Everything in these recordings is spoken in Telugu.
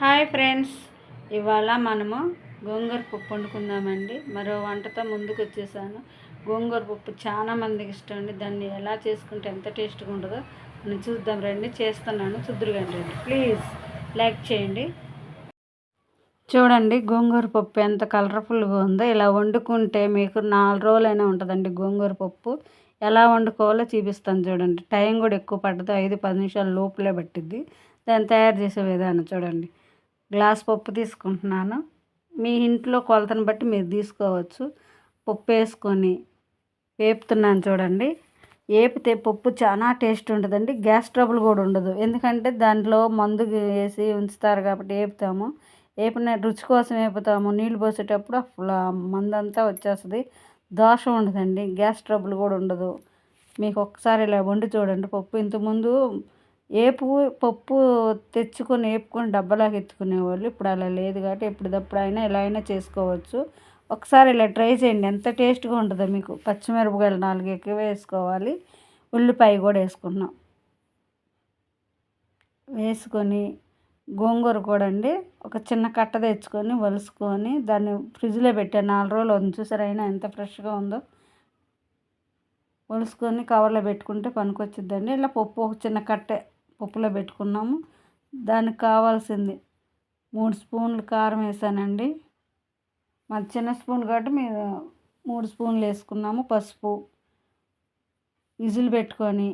హాయ్ ఫ్రెండ్స్ ఇవాళ మనము గోంగూర పప్పు వండుకుందామండి. మరో వంటతో ముందుకు వచ్చేసాను. గోంగూర పప్పు చాలా మందికి ఇష్టం అండి. దాన్ని ఎలా చేసుకుంటే ఎంత టేస్ట్గా ఉంటుందో నేను చూద్దాం రండి. చేస్తున్నాను. చుద్దురుగండి రండి. ప్లీజ్ లైక్ చేయండి. చూడండి గోంగూర పప్పు ఎంత కలర్ఫుల్గా ఉందో ఇలా వండుకుంటే మీకు నాలుగు రోజులైనా ఉంటుందండి గోంగూర పప్పు. ఎలా వండుకోవాలో చూపిస్తాను చూడండి. టైం కూడా ఎక్కువ పట్టదు. ఐదు పది నిమిషాలు లోపలే పట్టిద్ది. దాన్ని తయారు చేసే విధానం చూడండి. గ్లాస్ పప్పు తీసుకుంటున్నాను. మీ ఇంట్లో కొలతను బట్టి మీరు తీసుకోవచ్చు. పప్పు వేసుకొని వేపుతున్నాను చూడండి. వేపితే పప్పు చాలా టేస్ట్ ఉంటుందండి. గ్యాస్ ట్రబుల్ కూడా ఉండదు. ఎందుకంటే దాంట్లో మందు వేసి ఉంచుతారు కాబట్టి వేపుతాము. వేపిన రుచి కోసం వేపుతాము. నీళ్ళు పోసేటప్పుడు మందంతా వచ్చేస్తుంది. దోషం ఉండదండి. గ్యాస్ ట్రబుల్ కూడా ఉండదు. మీకు ఒక్కసారి ఇలా వండి చూడండి. పప్పు ఇంతకుముందు ఏపు పప్పు తెచ్చుకొని వేపుకొని డబ్బలాగా ఎత్తుకునేవాళ్ళు. ఇప్పుడు అలా లేదు కాబట్టి ఎప్పటిదప్పుడు అయినా ఎలా అయినా చేసుకోవచ్చు. ఒకసారి ఇలా ట్రై చేయండి. ఎంత టేస్ట్గా ఉంటుందో మీకు. పచ్చిమిరపకాయలు నాలుగు ఎక్కువ వేసుకోవాలి. ఉల్లిపాయ కూడా వేసుకున్నాం వేసుకొని గోంగూర కూడా అండి. ఒక చిన్న కట్ట తెచ్చుకొని వలుసుకొని దాన్ని ఫ్రిడ్జ్లో పెట్టాను నాలుగు రోజులు ఉంది. చూసారైనా ఎంత ఫ్రెష్గా ఉందో. వలుసుకొని కవర్లో పెట్టుకుంటే పనికొచ్చిద్దండి. ఇలా పప్పు ఒక చిన్న కట్టె. పప్పులో పెట్టుకున్నాము. దానికి కావాల్సింది మూడు స్పూన్లు కారం వేసానండి. మాది చిన్న స్పూన్ కాబట్టి మేము మూడు స్పూన్లు వేసుకున్నాము పసుపు. విజిల్ పెట్టుకొని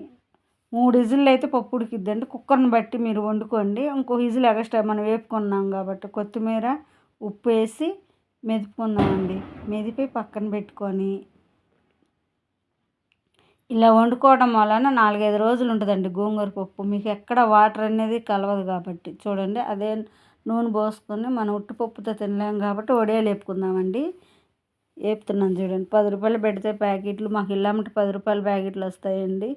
మూడు విజిల్లు అయితే పప్పు ఉడికిద్దండి. కుక్కర్ని బట్టి మీరు వండుకోండి. ఇంకో విజిల్ ఎగస్ట్రా మనం వేపుకున్నాం కాబట్టి కొత్తిమీర ఉప్పు వేసి మెదుపుకుందామండి. మెదిపి పక్కన పెట్టుకొని ఇలా వండుకోవడం వలన నాలుగైదు రోజులు ఉంటుందండి గోంగూర పప్పు. మీకు ఎక్కడ వాటర్ అనేది కలవదు కాబట్టి. చూడండి అదే నూనె పోసుకొని మనం ఉట్టుపప్పుతో తినలేము కాబట్టి వడియాలు వేపుకుందామండి. వేపుతున్నాను చూడండి. పది రూపాయలు పెడితే ప్యాకెట్లు మాకు ఇల్లమ్మటి పది రూపాయల ప్యాకెట్లు వస్తాయండి.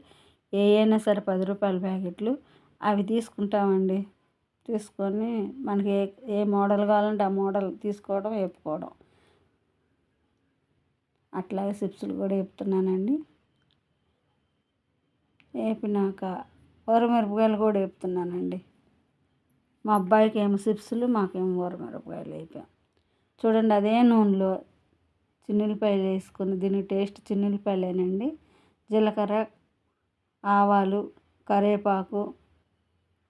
ఏ అయినా సరే పది రూపాయల ప్యాకెట్లు. అవి తీసుకుంటామండి. తీసుకొని మనకి ఏ ఏ మోడల్ కావాలంటే ఆ మోడల్ తీసుకోవడం వేపుకోవడం. అట్లాగే చిప్సులు కూడా వేపుతున్నానండి. వేపినాక వరమిరపకాయలు కూడా వేపుతున్నానండి మా అబ్బాయికి ఏమో చిప్సులు మాకేమో వరమిరపకాయలు వేపాం చూడండి అదే నూనెలో చిన్నులపాయలు వేసుకుని దీని టేస్ట్ చిన్నులపాయలేనండి జీలకర్ర ఆవాలు కరివేపాకు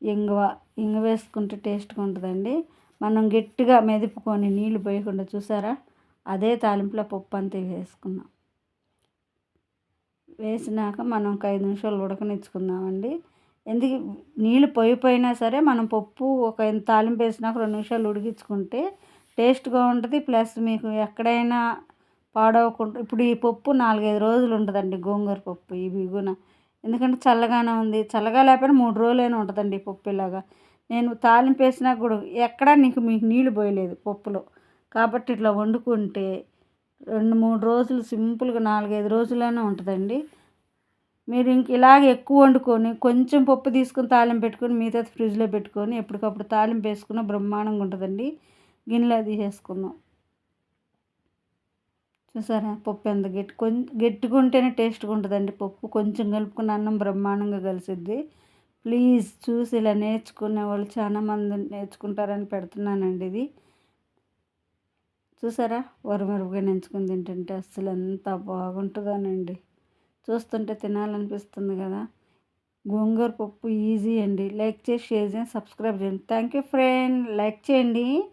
ఇంగువ ఇంగువ వేసుకుంటే టేస్ట్గా ఉంటుందండి. మనం గట్టిగా మెదుపుకొని నీళ్ళు పోయకుండా చూసారా? అదే తాలింపులో పప్పు అంతా వేసుకున్నాం. వేసినాక మనం ఒక ఐదు నిమిషాలు ఉడకనిచ్చుకుందామండి. ఎందుకు నీళ్ళు పోయిపోయినా సరే మనం పప్పు ఒక తాలింపు వేసినాక రెండు నిమిషాలు ఉడికించుకుంటే టేస్ట్గా ఉంటుంది. ప్లస్ మీకు ఎక్కడైనా పాడవకుండా ఇప్పుడు ఈ పప్పు నాలుగైదు రోజులు ఉంటుందండి గోంగూర పప్పు ఈ బిగున. ఎందుకంటే చల్లగానే ఉంది. చల్లగా లేకపోయినా మూడు రోజులైనా ఉంటుందండి పప్పు ఇలాగా. నేను తాలింపు వేసినా కూడా ఎక్కడా నీకు మీకు నీళ్ళు పోయలేదు పప్పులో. కాబట్టి ఇట్లా వండుకుంటే రెండు మూడు రోజులు సింపుల్గా నాలుగైదు రోజులైనా ఉంటుందండి. మీరు ఇంక ఇలాగ ఎక్కువ వండుకొని కొంచెం పప్పు తీసుకొని తాలింపు పెట్టుకొని మిగతా ఫ్రిడ్జ్లో పెట్టుకొని ఎప్పటికప్పుడు తాలింపు వేసుకున్న బ్రహ్మాండంగా ఉంటుందండి. గిన్నెలో తీసేసుకుందాం చూసారా? పప్పు ఎంత గట్టి కొంచెం గట్టిగా ఉంటేనే టేస్ట్గా ఉంటుందండి పప్పు. కొంచెం కలుపుకున్న అన్నం బ్రహ్మాండంగా కలిసిద్ది. ప్లీజ్ చూసి ఇలా నేర్చుకునే వాళ్ళు చాలా మంది నేర్చుకుంటారని పెడుతున్నానండి ఇది. చూసారా? వరమిరపకాయ నెంచుకొని తింటుంటే అస్సలు ఎంత బాగుంటుందోనండి. చూస్తుంటే తినాలనిపిస్తుంది కదా. గోంగూర పప్పు ఈజీ అండి. లైక్ చేసి షేర్ చేయండి సబ్స్క్రైబ్ చేయండి. Thank you friend. లైక్ చేయండి.